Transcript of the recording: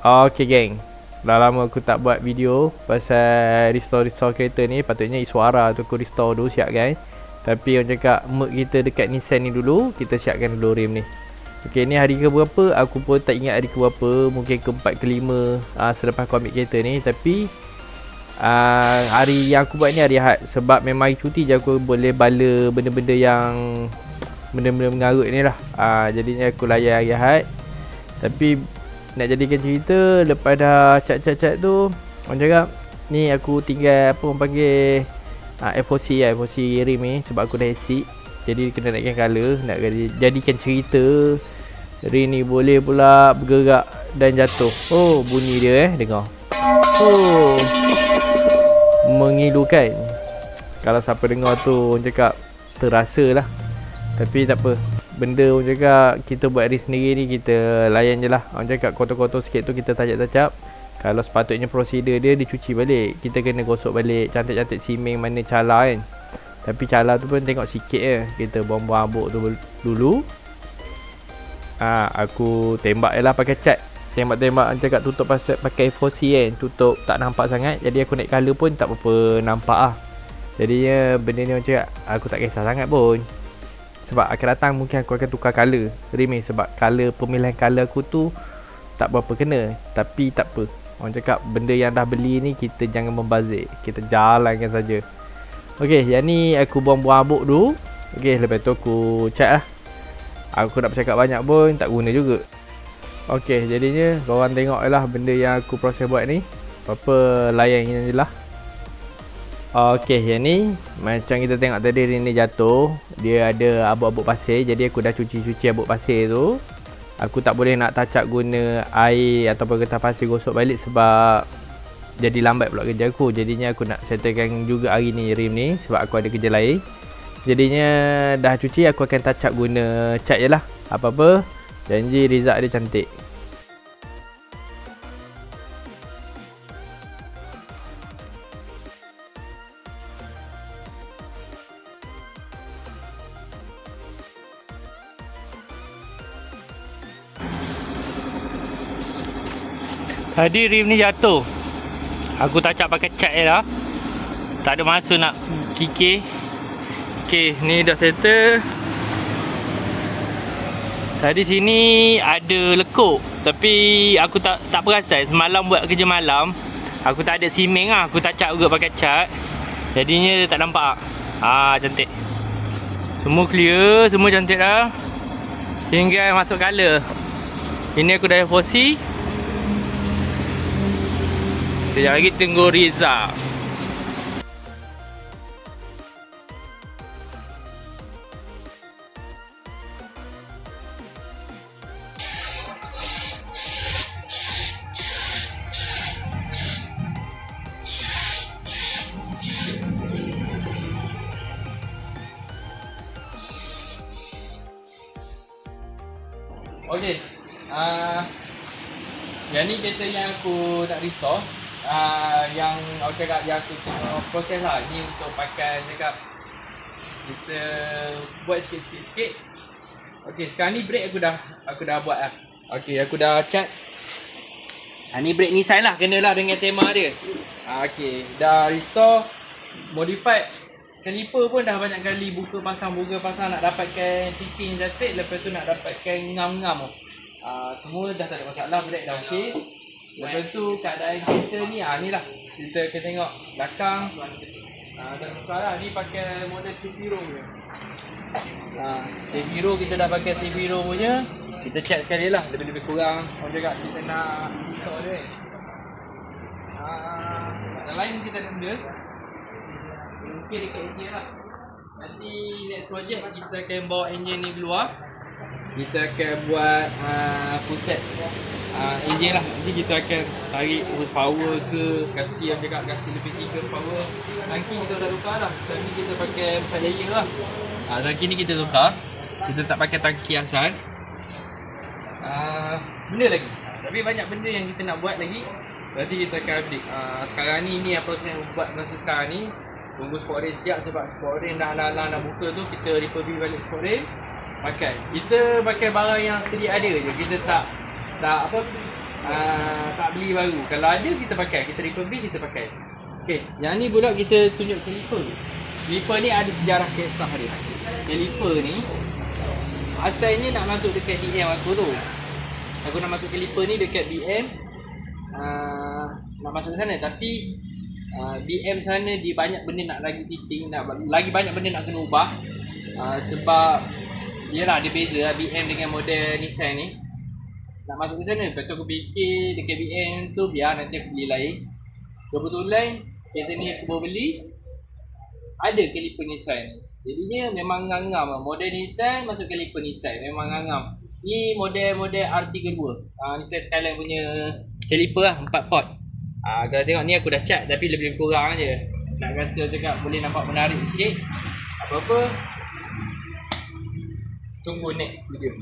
Okay geng. Dah lama aku tak buat video Pasal restore-restore kereta ni. Patutnya suara tu aku restore dulu siap guys. Tapi orang cakap Mood kita dekat Nissan ni dulu Kita siapkan dulu rim ni. Okay ni hari ke berapa Aku pun tak ingat hari ke berapa Mungkin ke 4 ke 5 uh, Selepas aku ambil kereta ni. Tapi uh, Hari yang aku buat ni hari Ahad. Sebab memang hari cuti je aku boleh bala Benda-benda yang Benda-benda mengarut ni lah. Uh, Jadinya aku layan hari Ahad. Tapi nak jadikan cerita lepas dah cat-cat-cat tu orang cakap ni aku tinggal apa orang panggil uh, F4C lah F4C rim ni sebab aku dah exit. Jadi kena naikkan color nak jadikan cerita. Rim ni boleh pula bergerak dan jatuh. Oh bunyi dia eh dengar. Oh mengilukan. Kalau siapa dengar tu orang cakap terasa lah. Tapi tak apa benda orang cakap kita buat diri sendiri ni kita layan je lah. Orang cakap kotor-kotor sikit tu kita tajak-tajak. Kalau sepatutnya prosedur dia dicuci balik. Kita kena gosok balik cantik-cantik siming mana cala kan. Tapi cala tu pun tengok sikit je. Kita buang-buang abuk tu dulu. Ha, aku tembak je lah pakai cat. Tembak-tembak orang cakap tutup pasal pakai F4C kan. Tutup tak nampak sangat. Jadi aku naik color pun tak apa-apa nampak lah. Jadinya benda ni cakap aku tak kisah sangat pun sebab akan datang mungkin aku akan tukar color rim sebab color pemilihan color aku tu tak berapa kena. Tapi tak apa. Orang cakap benda yang dah beli ni kita jangan membazir. Kita jalankan saja. Okey, yang ni aku buang-buang abuk dulu. Okey, lepas tu aku cat lah. Aku nak bercakap banyak pun tak guna juga. Okey, jadinya korang tengok lah benda yang aku proses buat ni. Apa-apa layan je lah Okey, yang ni macam kita tengok tadi ni jatuh, dia ada abuk-abuk pasir. Jadi aku dah cuci-cuci abuk pasir tu. Aku tak boleh nak up guna air ataupun getah pasir gosok balik sebab jadi lambat pula kerja aku. Jadinya aku nak settlekan juga hari ni rim ni sebab aku ada kerja lain. Jadinya dah cuci aku akan up guna cat je lah. Apa-apa, janji result dia cantik. Tadi rim ni jatuh. Aku tak cap pakai cat je lah. Tak ada masa nak kikir. Okay ni dah settle. Tadi sini ada lekuk. Tapi aku tak tak perasan. Semalam buat kerja malam Aku tak ada siming lah. Aku tak cap juga pakai cat. Jadinya tak nampak. Ah cantik. Semua clear Semua cantik dah. Tinggal masuk colour Ini aku dah 4C Sekejap lagi tunggu Riza. Okey. Ah. Uh, yang ni kereta yang aku nak restore uh, yang aku cakap yang aku tengok proses lah ni untuk pakai cakap kita buat sikit-sikit sikit Okey, sekarang ni brake aku dah aku dah buat lah. Okey, aku dah cat. Ha, ni brake Nissan lah, kenalah dengan tema dia. Ha, Okey, dah restore, modified. Kaliper pun dah banyak kali buka pasang, buka pasang nak dapatkan fitting cantik. Lepas tu nak dapatkan ngam-ngam. Ha, semua dah tak ada masalah, brake dah okey. Lepas tu keadaan kita ni ah ni lah. Kita akan tengok belakang. Ah dan sekarang ni pakai model Civiro punya. Ah Civiro kita dah pakai Civiro punya. Kita check sekali lah lebih-lebih kurang orang cakap kita nak install dia. Ah ada lain kita benda. Mungkin dekat enjin lah. Nanti next project kita akan bawa enjin ni keluar. Kita akan buat uh, full set. Uh, engine lah. Nanti kita akan tarik horsepower ke kasih yang cakap kasih lebih tinggi horsepower tangki kita dah tukar lah tangki kita pakai 4 layer lah. Uh, tangki ni kita tukar. Kita tak pakai tangki asal uh, benda lagi. Tapi banyak benda yang kita nak buat lagi. Nanti kita akan update. Uh, sekarang ni ni proses yang buat masa sekarang ni. Tunggu sport race siap sebab sport race dah ala-ala nak buka tu kita refurbish balik sport race pakai kita pakai barang yang sedia ada je kita tak tak apa uh, tak beli baru. Kalau ada kita pakai, kita refurbish kita pakai. Okey, yang ni pula kita tunjuk caliper. Caliper ni ada sejarah kisah dia. Caliper ni asalnya nak masuk dekat DM aku tu. Aku nak masuk caliper ni dekat BM uh, nak masuk sana tapi uh, BM sana dia banyak benda nak lagi fitting nak lagi banyak benda nak kena ubah uh, sebab Yelah dia beza lah BM dengan model Nissan ni. Nak masuk ke sana Lepas tu aku fikir dekat BM tu biar nanti aku beli lain. Kebetulan kereta ni aku baru beli Ada kaliper Nissan. Ni Jadinya memang ngangam lah. Model Nissan masuk kaliper Nissan Memang ngangam Ni model-model R32 uh, Nissan Skyline punya kaliper lah 4 port. Uh, Kalau tengok ni aku dah cat Tapi lebih kurang je Nak rasa cakap boleh nampak menarik sikit. Apa-apa Tunggu next video